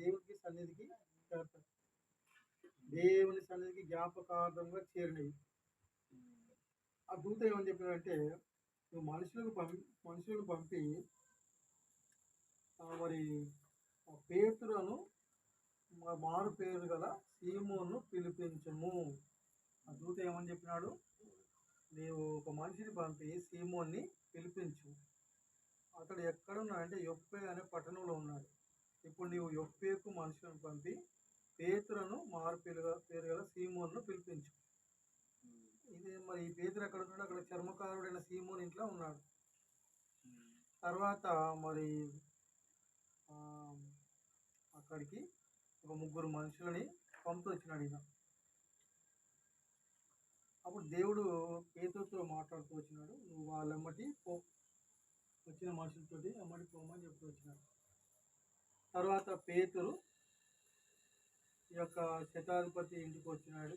దేవునికి సన్నిధికి చేరుతాయి దేవుని సన్నిధికి జ్ఞాపకార్థంగా చేరినవి. ఆ దూత ఏమని చెప్పినారంటే నువ్వు మనుషులకు పంపి మనుషులను పంపి మరి ఆ పేతులను మారు పేరు గల సీమోను పిలిపించము. ఆ దూత ఏమని చెప్పినాడు? నీవు ఒక మనిషిని పంపి సీమోన్ని పిలిపించు అతడు ఎక్కడ ఉన్నాడంటే యొప్పే అనే పట్టణంలో ఉన్నాడు. ఇప్పుడు నీవు యొప్పేకు మనుషులను పంపి పేతులను మారు పేరు గల- పేరు గల సీమోన్ను పిలిపించు. ఇది మరి ఈ పేతురు ఎక్కడ ఉన్నాడు అక్కడ చర్మకారుడైన సీమోన్ ఇంట్లో ఉన్నాడు. తర్వాత మరి అక్కడికి ఒక ముగ్గురు మనుషులని పంపొచ్చినాడు ఈయన. అప్పుడు దేవుడు పేతుతో మాట్లాడుతూ వచ్చినాడు నువ్వు వాళ్ళమ్మటి పో వచ్చిన మనుషులతోటి అమ్మటి పోమని చెప్తూ వచ్చినాడు. తర్వాత పేతురు ఈ యొక్క శతాధిపతి ఇంటికి వచ్చినాడు.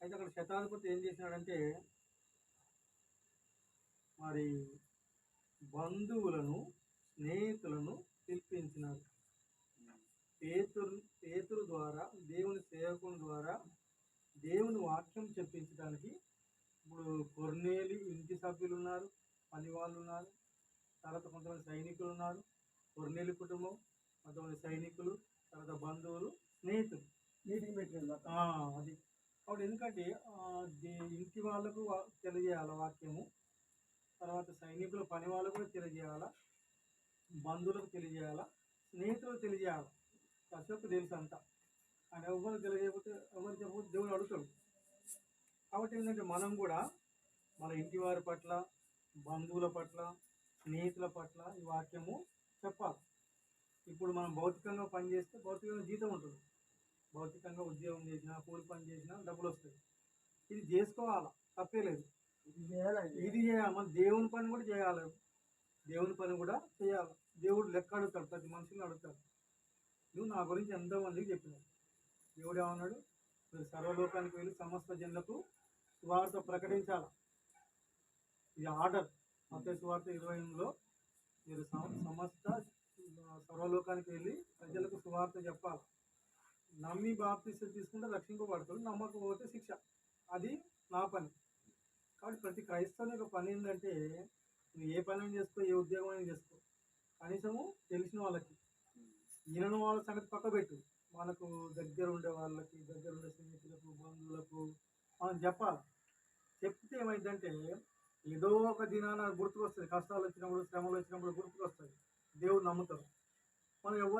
అయితే అక్కడ శతాధిపతి ఏం చేసినాడంటే మరి బంధువులను స్నేహితులను పిలిపించినాడు. పేతురు పేతురు ద్వారా దేవుని సేవకుని ద్వారా దేవుని వాక్యం చెప్పించడానికి ఇప్పుడు కొర్నేలి ఇంటి సభ్యులు ఉన్నారు పని వాళ్ళు ఉన్నారు తర్వాత కొంతమంది సైనికులు ఉన్నారు. కొర్నేలి కుటుంబం కొంతమంది సైనికులు తర్వాత బంధువులు స్నేహితులు. మీటింగ్ ఆ, అది. కాబట్టి ఎందుకంటే ఇంటి వాళ్ళకు తెలియజేయాలి వాక్యము? తర్వాత సైనికుల పని వాళ్ళకు కూడా తెలియజేయాలా? బంధువులకు తెలియజేయాలా? స్నేహితులకు తెలియజేయాలి? కశ్యపు తెలుసు అంతా. ఆయన ఎవరు తెలియజేయకపోతే ఎవరు చెప్పకపోతే దేవుడు అడుగుతాడు. కాబట్టి ఏంటంటే మనం కూడా మన ఇంటి వారి పట్ల బంధువుల పట్ల స్నేహితుల పట్ల ఈ వాక్యము చెప్పాలి. ఇప్పుడు మనం భౌతికంగా పని చేస్తే భౌతికంగా జీతం ఉంటుంది. భౌతికంగా ఉద్యోగం చేసినా కూలి పని చేసినా డబ్బులు వస్తాయి. ఇది చేసుకోవాలా? తప్పే లేదు. ఇది చేయాలి ఇది? చేయాలి. మన దేవుని పని కూడా చేయాలి. దేవుని పని కూడా చేయాలి. దేవుడు లెక్క అడుగుతాడు. ప్రతి మనుషులు అడుగుతాడు. నువ్వు నా గురించి ఎంతోమందికి చెప్పినావు. దేవుడు ఏమన్నాడు? మీరు సర్వలోకానికి వెళ్ళి సమస్త జనులకు సువార్త ప్రకటించాలి? ఇది ఆర్డర్. మత సువార్త ఇరవై ఎనిమిదిలో మీరు సమస్త సర్వలోకానికి వెళ్ళి ప్రజలకు సువార్త చెప్పాలి. నమ్మి బాప్తీసం తీసుకుంటే రక్షింపబడతాడు నమ్మకపోతే శిక్ష. అది నా పని. కాబట్టి ప్రతి క్రైస్తవుని యొక్క పని ఏంటంటే నువ్వు ఏ పని చేసుకో ఏ ఉద్యోగం అయినా చేసుకో. కనీసము తెలిసిన వాళ్ళకి వినని వాళ్ళ సంగతి పక్కబెట్టు మనకు దగ్గర ఉండే వాళ్ళకి దగ్గర ఉండే స్నేహితులకు బంధువులకు మనం చెప్పాలి. చెప్తే ఏమైందంటే ఏదో ఒక దినాన గుర్తుకొస్తుంది. కష్టాలు వచ్చినప్పుడు శ్రమలు వచ్చినప్పుడు గుర్తుకొస్తుంది. దేవుడు నమ్ముతారు మనం ఎవరు